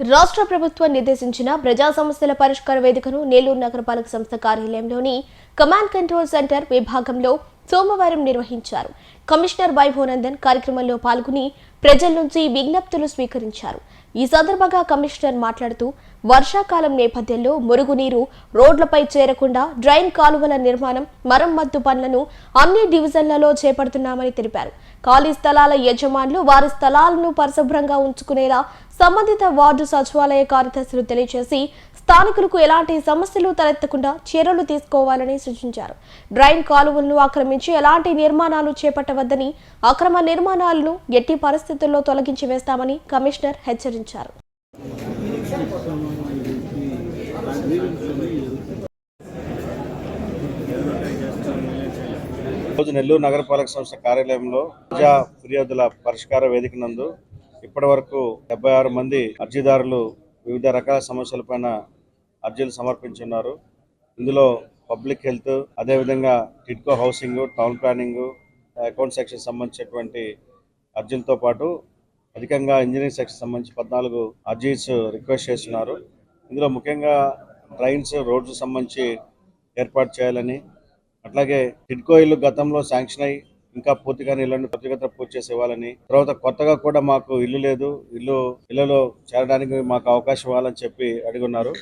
రాష్ట్ర ప్రభుత్వం నిర్దేశించిన ప్రజా సమస్యల పరిష్కార వేదికను నెల్లూరు నగరపాలక సంస్థ కార్యాలయంలోని కమాండ్ కంట్రోల్ సెంటర్ విభాగంలో సోమవారం నిర్వహించారు. కమిషనర్ వైభవనందన్ కార్యక్రమంలో పాల్గొని ప్రజల నుంచి విజ్ఞప్తులు స్వీకరించారు. ఈ సందర్భంగా కమిషనర్ మాట్లాడుతూ వర్షాకాలం నేపథ్యంలో మురుగునీరు రోడ్లపై చేరకుండా డ్రైన్ కాలువల నిర్మాణం మరమ్మత్తు పనులను అన్ని డివిజన్లలో చేపడుతున్నామని తెలిపారు. ఖాళీ స్థలాల యజమానులు వారి స్థలాలను పరిశుభ్రంగా ఉంచుకునేలా సంబంధిత వార్డు సచివాలయ కార్యదర్శులు తెలియజేసి స్థానికులకు ఎలాంటి సమస్యలు తలెత్తకుండా చర్యలు తీసుకోవాలని సూచించారు. డ్రైన్ కాలువలను ఆక్రమించి ఎలాంటి నిర్మాణాలు చేపట్టవద్దని అక్రమ నిర్మాణాలను ఎట్టి పరిస్థితుల్లో తొలగించి వేస్తామని కమిషనర్ హెచ్చరించారు. రోజు నెల్లూరు నగరపాలక సంస్థ కార్యాలయంలో ప్రజా ఫిర్యాదుల పరిష్కార వేదిక నందు ఇప్పటి వరకు డెబ్బై ఆరు మంది అర్జీదారులు వివిధ రకాల సమస్యలపైన అర్జీలు సమర్పించున్నారు. ఇందులో పబ్లిక్ హెల్త్ అదేవిధంగా TIDCO housing town planning account section సంబంధించినటువంటి అర్జీలతో పాటు అధికంగా ఇంజనీరింగ్ సెక్షన్ సంబంధించి పద్నాలుగు అర్జీస్ రిక్వెస్ట్ చేస్తున్నారు. ఇందులో ముఖ్యంగా ట్రైన్స్ రోడ్స్ సంబంధించి ఏర్పాటు చేయాలని అట్లాగే టిడ్కో ఇల్లు గతంలో శాంక్షన్ అయ్యి ఇంకా పూర్తిగా ఇళ్ళని ప్రతిగత పూర్తి చేసి ఇవ్వాలని. తర్వాత కొత్తగా కూడా మాకు ఇల్లు లేదు. ఇల్లు ఇళ్ళలో చేరడానికి మాకు అవకాశం ఇవ్వాలని చెప్పి అడుగున్నారు.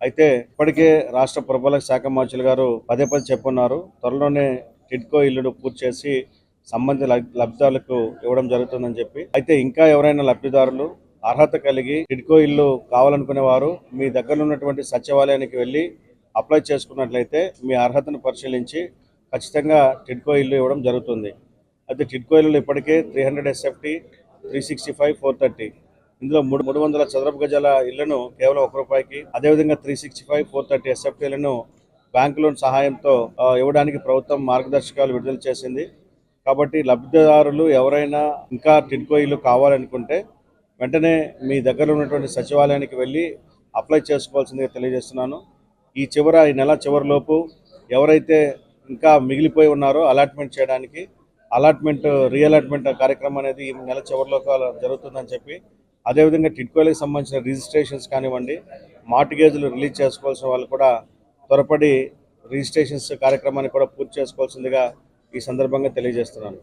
అయితే ఇప్పటికే రాష్ట్ర పురపాలక శాఖ మంత్రులు గారు పదే పదే చెప్పున్నారు. త్వరలోనే టిడ్కో ఇల్లును పూర్తి చేసి సంబంధిత లబ్ధిదారులకు ఇవ్వడం జరుగుతుందని చెప్పి. అయితే ఇంకా ఎవరైనా లబ్ధిదారులు అర్హత కలిగి టిడ్కో ఇల్లు కావాలనుకునే వారు మీ దగ్గర ఉన్నటువంటి సచివాలయానికి వెళ్ళి అప్లై చేసుకున్నట్లయితే మీ అర్హతను పరిశీలించి ఖచ్చితంగా టిడ్కో ఇల్లు ఇవ్వడం జరుగుతుంది. అయితే టిడ్కో ఇల్లు ఇప్పటికే three hundred SFT three sixty five four thirty ఇందులో మూడు మూడు వందల చదరపు గజాల ఇళ్ళను కేవలం ఒక రూపాయికి అదేవిధంగా three sixty five four thirty ఎస్ఎఫ్టీలను bank loan సహాయంతో ఇవ్వడానికి ప్రభుత్వం మార్గదర్శకాలు విడుదల చేసింది. కాబట్టి లబ్ధిదారులు ఎవరైనా ఇంకా టిడ్కో ఇల్లు కావాలనుకుంటే వెంటనే మీ దగ్గర ఉన్నటువంటి సచివాలయానికి వెళ్ళి అప్లై చేసుకోవాల్సిందిగా తెలియజేస్తున్నాను. ఈ చివర ఈ నెల చివరిలోపు ఎవరైతే ఇంకా మిగిలిపోయి ఉన్నారో అలాట్మెంట్ చేయడానికి అలాట్మెంట్ రీఅలాట్మెంట్ కార్యక్రమం అనేది ఈ నెల చివరిలోకి జరుగుతుందని చెప్పి అదేవిధంగా టిట్కోలకు సంబంధించిన రిజిస్ట్రేషన్స్ కానివ్వండి మార్టిగేజ్లు రిలీజ్ చేసుకోవాల్సిన వాళ్ళు కూడా త్వరపడి రిజిస్ట్రేషన్స్ కార్యక్రమాన్ని కూడా పూర్తి చేసుకోవాల్సిందిగా ఈ సందర్భంగా తెలియజేస్తున్నాను.